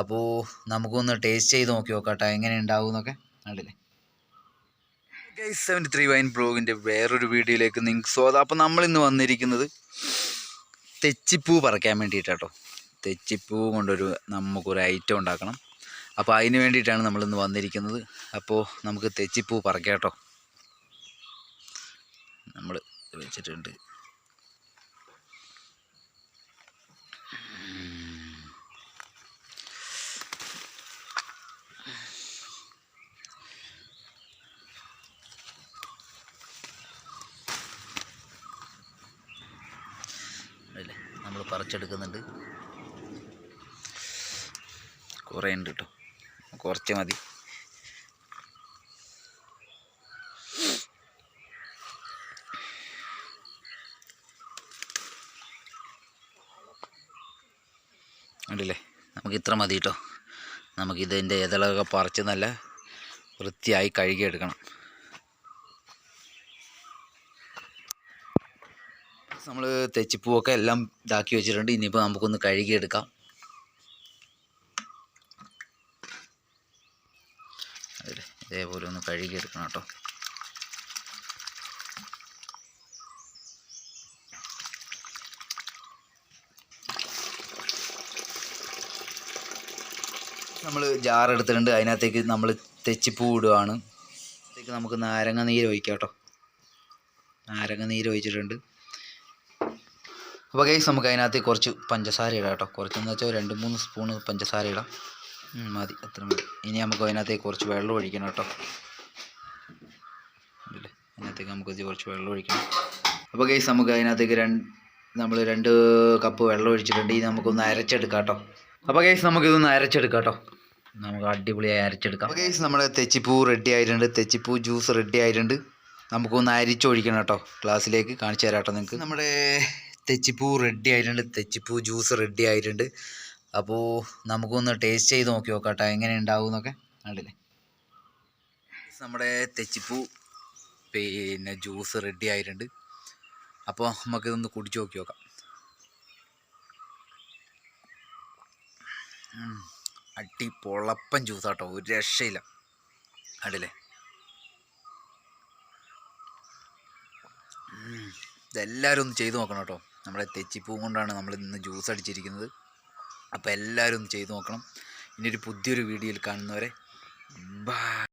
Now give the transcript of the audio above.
അപ്പോൾ നമുക്കൊന്ന് ടേസ്റ്റ് ചെയ്ത് നോക്കി നോക്കാട്ടെ എങ്ങനെ ഉണ്ടാവും എന്നൊക്കെ കണ്ടില്ലേ? സെവന്റി ത്രീ വൈൻ ബ്ലോഗിന്റെ വേറൊരു വീഡിയോയിലേക്ക് നിങ്ങൾക്ക് സ്വാഗതം. അപ്പോൾ നമ്മളിന്ന് വന്നിരിക്കുന്നത് തെച്ചിപ്പൂ പറിക്കാൻ വേണ്ടിയിട്ടാട്ടോ. തെച്ചിപ്പൂ കൊണ്ടൊരു നമുക്കൊരു ഐറ്റം ഉണ്ടാക്കണം. അപ്പോൾ അതിന് വേണ്ടിയിട്ടാണ് നമ്മളിന്ന് വന്നിരിക്കുന്നത്. അപ്പോൾ നമുക്ക് തെച്ചിപ്പൂ പറിക്കാം കേട്ടോ നമ്മൾ വെച്ചിട്ടുണ്ട് അല്ലേ നമ്മൾ പറിച്ചെടുക്കുന്നുണ്ട്. കുറേ ഉണ്ട് കേട്ടോ കുറച്ച് മതി. ഉണ്ടല്ലേ? നമുക്ക് ഇത്ര മതി കേട്ടോ നമുക്കിതിന്റെ ഇതളൊക്കെ പറിച്ച് നല്ല വൃത്തിയായി കഴുകിയെടുക്കണം. നമ്മൾ തെച്ചിപ്പൂവൊക്കെ എല്ലാം ഇതാക്കി വെച്ചിട്ടുണ്ട്. ഇനിയിപ്പോൾ നമുക്കൊന്ന് കഴുകിയെടുക്കാം. ഇതേപോലെ ഒന്ന് കഴുകിയെടുക്കണം കേട്ടോ. നമ്മൾ ജാർ എടുത്തിട്ടുണ്ട്. അതിനകത്തേക്ക് നമ്മൾ തെച്ചിപ്പൂ ഇടുകയാണ് അതിലേക്ക് നമുക്ക് നാരങ്ങ നീര് ഒഴിക്കാം കേട്ടോ. നാരങ്ങ നീര് ഒഴിച്ചിട്ടുണ്ട്. അപ്പോൾ ഗൈസ് നമുക്ക് അതിനകത്ത് കുറച്ച് പഞ്ചസാര ഇടാം കേട്ടോ. കുറച്ചെന്ന് വെച്ചാൽ രണ്ട് മൂന്ന് സ്പൂണ് പഞ്ചസാര ഇടാം. മതി. അത്ര മതി. ഇനി നമുക്ക് അതിനകത്തേക്ക് കുറച്ച് വെള്ളം ഒഴിക്കണം കേട്ടോ. അതിനകത്തേക്ക് നമുക്ക് കുറച്ച് വെള്ളം ഒഴിക്കണം. അപ്പോൾ ഗൈസ് നമുക്ക് അതിനകത്തേക്ക് രണ്ട് നമ്മൾ രണ്ട് കപ്പ് വെള്ളം ഒഴിച്ചിട്ടുണ്ട്. ഇനി നമുക്കൊന്ന് അരച്ചെടുക്കാം കേട്ടോ. അപ്പോൾ ഗൈസ് നമുക്കിതൊന്ന് അരച്ചെടുക്കാം കേട്ടോ. നമുക്ക് അടിപൊളിയായി അരച്ചെടുക്കാം. അപ്പോൾ ഗൈസ് നമ്മുടെ തെച്ചിപ്പൂ റെഡി ആയിട്ടുണ്ട്. തെച്ചിപ്പൂ ജ്യൂസ് റെഡി ആയിട്ടുണ്ട്. നമുക്കൊന്ന് അരിച്ചൊഴിക്കണം കേട്ടോ. ഗ്ലാസ്സിലേക്ക് കാണിച്ചു തരാം കേട്ടോ നിങ്ങൾക്ക് നമ്മുടെ തെച്ചിപ്പൂ റെഡി ആയിട്ടുണ്ട്. തെച്ചിപ്പൂ ജ്യൂസ് റെഡി ആയിട്ടുണ്ട്. അപ്പോൾ നമുക്കൊന്ന് ടേസ്റ്റ് ചെയ്ത് നോക്കി നോക്കാം എങ്ങനെ ഉണ്ടാവും എന്നൊക്കെ. കണ്ടില്ലേ? നമ്മുടെ തെച്ചിപ്പൂ പിന്നെ ജ്യൂസ് റെഡി ആയിട്ടുണ്ട്. അപ്പോൾ നമുക്കിതൊന്ന് കുടിച്ച് നോക്കി നോക്കാം. അടി പൊളപ്പൻ ജ്യൂസാട്ടോ ഒരു രക്ഷയില്ല. കണ്ടില്ലേ. ഇതെല്ലാവരും ഒന്ന് ചെയ്ത് നോക്കണം കേട്ടോ. നമ്മുടെ തെച്ചിപ്പൂ കൊണ്ടാണ് നമ്മൾ ഇന്ന് ജ്യൂസ് അടിച്ചിരിക്കുന്നത്. അപ്പോൾ എല്ലാവരും ചെയ്തു നോക്കണം. ഇനിയൊരു പുതിയൊരു വീഡിയോയിൽ കാണുന്നവരെ ബൈ